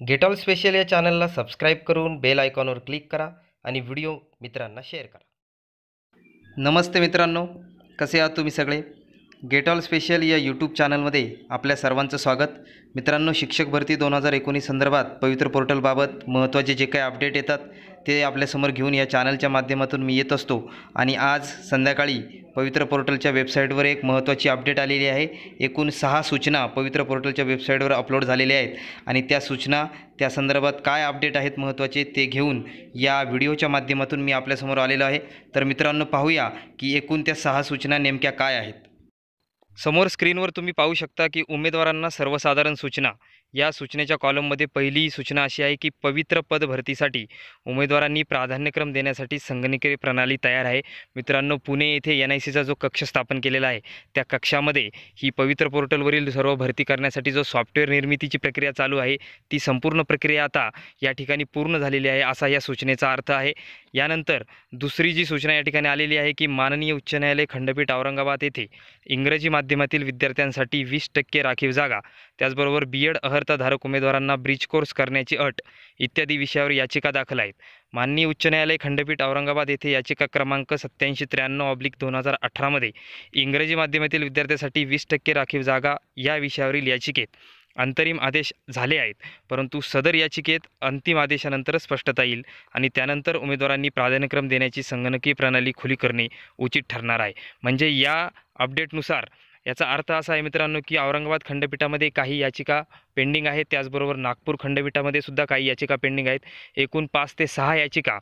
Gate all special या चॅनलला subscribe करून बेल आयकॉनवर क्लिक करा आणि व्हिडिओ मित्रांना शेअर करा. नमस्ते मित्रांनो कसे आहात तुम्ही सगळे? गेट ऑल स्पेशल या यूट्यूब चॅनलमध्ये आपल्या सर्वांचं स्वागत. मित्रांनो शिक्षक भरती दोन हजार एकोणीस संदर्भात पवित्र पोर्टलबाबत महत्त्वाचे जे काही अपडेट येतात ते आपल्यासमोर घेऊन या चॅनलच्या माध्यमातून मी येत असतो. आणि आज संध्याकाळी पवित्र पोर्टलच्या वेबसाईटवर एक महत्त्वाची अपडेट आलेली आहे. एकूण सहा सूचना पवित्र पोर्टलच्या वेबसाईटवर अपलोड झालेल्या आहेत. आणि त्या सूचना त्या संदर्भात काय अपडेट आहेत महत्त्वाचे ते घेऊन या व्हिडिओच्या माध्यमातून मी आपल्यासमोर आलेलो आहे. तर मित्रांनो पाहूया की एकूण त्या सहा सूचना नेमक्या काय आहेत. समोर स्क्रीनवर तुम्ही पाहू शकता की उमेदवारांना सर्वसाधारण सूचना. या सूचनेच्या कॉलममध्ये पहिली सूचना अशी आहे की पवित्र पद भरतीसाठी उमेदवारांनी प्राधान्यक्रम देण्यासाठी संगणकीय प्रणाली तयार आहे. मित्रांनो पुणे येथे एन आय सीचा जो कक्ष स्थापन केलेला आहे त्या कक्षामध्ये ही पवित्र पोर्टलवरील सर्व भरती करण्यासाठी जो सॉफ्टवेअर निर्मितीची प्रक्रिया चालू आहे ती संपूर्ण प्रक्रिया आता या ठिकाणी पूर्ण झालेली आहे असा या सूचनेचा अर्थ आहे. यानंतर दुसरी जी सूचना या ठिकाणी आलेली आहे की माननीय उच्च न्यायालय खंडपीठ औरंगाबाद येथे इंग्रजी माध्यमातील विद्यार्थ्यांसाठी वीस टक्के राखीव जागा. त्याचबरोबर बी एड अहर्ताधारक उमेदवारांना ब्रिज कोर्स करण्याची अट इत्यादी विषयावर याचिका दाखल आहेत. माननीय उच्च न्यायालय खंडपीठ औरंगाबाद येथे याचिका क्रमांक सत्याऐंशी त्र्याण्णव ऑब्लिक दोन हजार अठरामध्ये इंग्रजी माध्यमातील विद्यार्थ्यांसाठी वीस टक्के राखीव जागा या विषयावरील याचिकेत अंतरिम आदेश झाले आहेत. परंतु सदर याचिकेत अंतिम आदेशानंतरच स्पष्टता येईल आणि त्यानंतर उमेदवारांनी प्राधान्यक्रम देण्याची संगणकीय प्रणाली खुली करणे उचित ठरणार आहे. म्हणजे या अपडेटनुसार याचा अर्थ असा आहे मित्रांनो की औरंगाबाद खंडपीठामध्ये काही याचिका पेंडिंग आहेत. त्याचबरोबर नागपूर खंडपीठामध्ये सुद्धा काही याचिका पेंडिंग आहेत. एकूण पाच ते सहा याचिका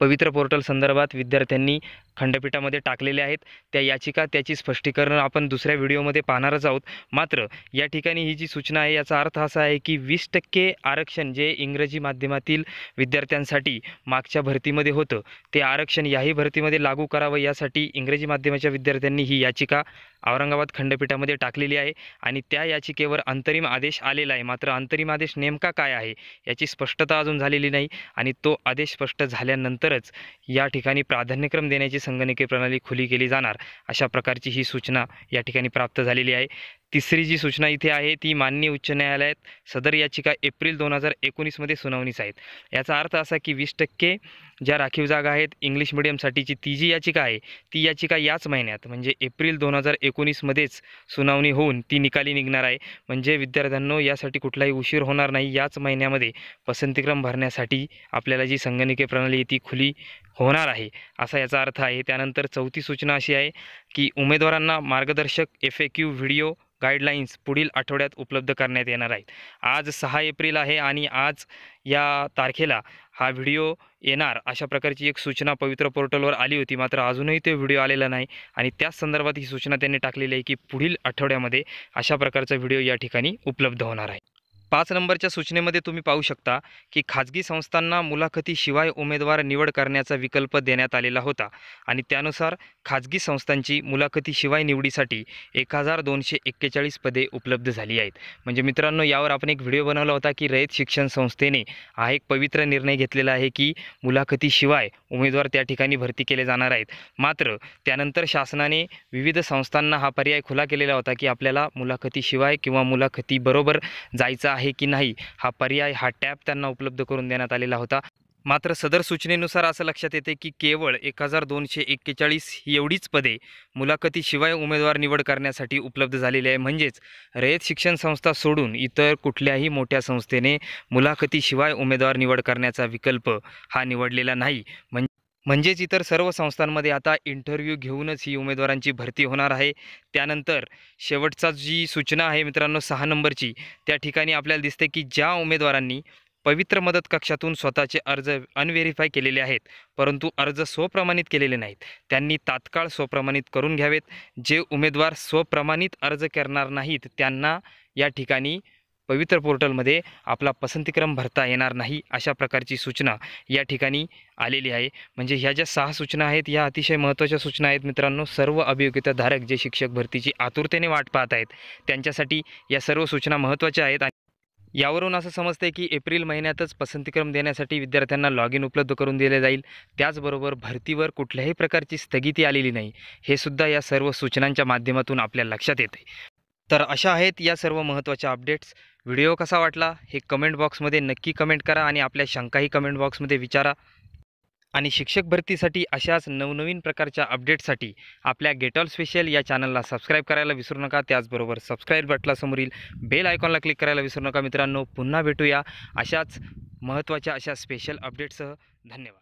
पवित्र पोर्टल संदर्भात विद्यार्थ्यांनी खंडपीठामध्ये टाकलेले आहेत. त्या याचिका त्याची स्पष्टीकरण आपण दुसऱ्या व्हिडिओमध्ये पाहणारच आहोत. मात्र या ठिकाणी ही जी सूचना आहे याचा अर्थ असा आहे की वीस टक्के आरक्षण जे इंग्रजी माध्यमातील विद्यार्थ्यांसाठी मागच्या भरतीमध्ये होतं ते आरक्षण याही भरतीमध्ये लागू करावं यासाठी इंग्रजी माध्यमाच्या विद्यार्थ्यांनी ही याचिका औरंगाबाद खंडपीठामध्ये टाकलेली आहे आणि त्या याचिकेवर अंतरिम आदेश आलेला आहे. मात्र अंतरिम आदेश नेमका काय आहे याची स्पष्टता अजून झालेली नाही आणि तो आदेश स्पष्ट झाल्यानंतरच या ठिकाणी प्राधान्यक्रम देण्याची संगणकीय प्रणाली खुली केली जाणार. अशा प्रकारची ही सूचना या ठिकाणी प्राप्त झालेली आहे. तिसरी जी सूचना इथे आहे ती माननीय उच्च न्यायालयात सदर याचिका एप्रिल दोन हजार एकोणीसमध्ये सुनावणीस आहेत. याचा अर्थ असा की वीस टक्के ज्या राखीव जागा आहेत इंग्लिश मिडियमसाठीची ती जी याचिका आहे ती याचिका याच महिन्यात म्हणजे एप्रिल दोन हजार एकोणीसमध्येच सुनावणी होऊन ती निकाली निघणार आहे. म्हणजे विद्यार्थ्यांनो यासाठी कुठलाही उशीर होणार नाही. याच महिन्यामध्ये पसंतीक्रम भरण्यासाठी आपल्याला जी संगणकीय प्रणाली आहे ती खुली होणार आहे असा याचा अर्थ आहे. त्यानंतर चौथी सूचना अशी आहे की उमेदवारांना मार्गदर्शक F A Q video guidelines पुढील आठवड्यात उपलब्ध करण्यात येणार आहेत. आज सहा एप्रिल आहे आणि आज या तारखेला हा व्हिडिओ येणार. अशा प्रकारची एक सूचना पवित्र पोर्टलवर आली होती मात्र अजूनही ते व्हिडिओ आलेला नाही आणि त्याच संदर्भात ही सूचना त्यांनी टाकलेली आहे की पुढील आठवड्यामध्ये अशा प्रकारचा व्हिडिओ या ठिकाणी उपलब्ध होणार आहे. पाच नंबरच्या सूचनेमध्ये तुम्ही पाहू शकता की खाजगी संस्थांना मुलाखतीशिवाय उमेदवार निवड करण्याचा विकल्प देण्यात आलेला होता. आणि त्यानुसार खाजगी संस्थांची मुलाखतीशिवाय निवडीसाठी एक हजार दोनशे एक्केचाळीस पदे उपलब्ध झाली आहेत. म्हणजे मित्रांनो यावर आपण एक व्हिडिओ बनवला होता की रयत शिक्षण संस्थेने हा एक पवित्र निर्णय घेतलेला आहे की मुलाखतीशिवाय उमेदवार त्या ठिकाणी भरती केले जाणार आहेत. मात्र त्यानंतर शासनाने विविध संस्थांना हा पर्याय खुला केलेला होता की आपल्याला मुलाखतीशिवाय किंवा मुलाखतीबरोबर जायचं आहे आहे की नाही हा पर्याय हा टॅब त्यांना उपलब्ध करून देण्यात आलेला होता. मात्र सदर सूचनेनुसार असं लक्षात येते की केवळ एक हजार दोनशे एक्केचाळीस एवढीच पदे मुलाखतीशिवाय उमेदवार निवड करण्यासाठी उपलब्ध झालेली आहे. म्हणजेच रयत शिक्षण संस्था सोडून इतर कुठल्याही मोठ्या संस्थेने मुलाखतीशिवाय उमेदवार निवड करण्याचा विकल्प हा निवडलेला नाही. म्हणजे म्हणजेच इतर सर्व संस्थांमध्ये आता इंटरव्ह्यू घेऊनच ही उमेदवारांची भरती होणार आहे. त्यानंतर शेवटचा जी सूचना आहे मित्रांनो सहा नंबरची त्या ठिकाणी आपल्याला दिसते की ज्या उमेदवारांनी पवित्र मदत कक्षातून स्वतःचे अर्ज अनव्हेरीफाय केलेले आहेत परंतु अर्ज स्वप्रमाणित केलेले नाहीत. त्यांनी तात्काळ स्वप्रमाणित करून घ्यावेत. जे उमेदवार स्वप्रमाणित अर्ज करणार नाहीत त्यांना या ठिकाणी पवित्र पोर्टलमध्ये आपला पसंतीक्रम भरता येणार नाही अशा प्रकारची सूचना या ठिकाणी आलेली आहे. म्हणजे ह्या ज्या सहा सूचना आहेत या अतिशय महत्त्वाच्या सूचना आहेत मित्रांनो. सर्व अभियोग्यताधारक जे शिक्षक भरतीची आतुरतेने वाट पाहत आहेत त्यांच्यासाठी या सर्व सूचना महत्त्वाच्या आहेत आणि यावरून असं समजतं की एप्रिल महिन्यातच पसंतीक्रम देण्यासाठी विद्यार्थ्यांना लॉग इन उपलब्ध करून दिले जाईल. त्याचबरोबर भरतीवर कुठल्याही प्रकारची स्थगिती आलेली नाही. हे सुद्धा या सर्व सूचनांच्या माध्यमातून आपल्या लक्षात येते. तर अशा आहेत या सर्व महत्त्वाच्या अपडेट्स व्हिडिओ कसा वाटला हे कमेंट बॉक्समध्ये नक्की कमेंट करा आणि आपल्या शंकाही कमेंट बॉक्समध्ये विचारा. आणि शिक्षक भरतीसाठी अशाच नवनवीन प्रकारच्या अपडेटसाठी आपल्या गेटॉल स्पेशल या चॅनलला सबस्क्राईब करायला विसरू नका. त्याचबरोबर सबस्क्राईब बटनासमोरील बेल आयकॉनला क्लिक करायला विसरू नका मित्रांनो. पुन्हा भेटूया अशाच महत्त्वाच्या अशा स्पेशल अपडेटसह धन्यवाद.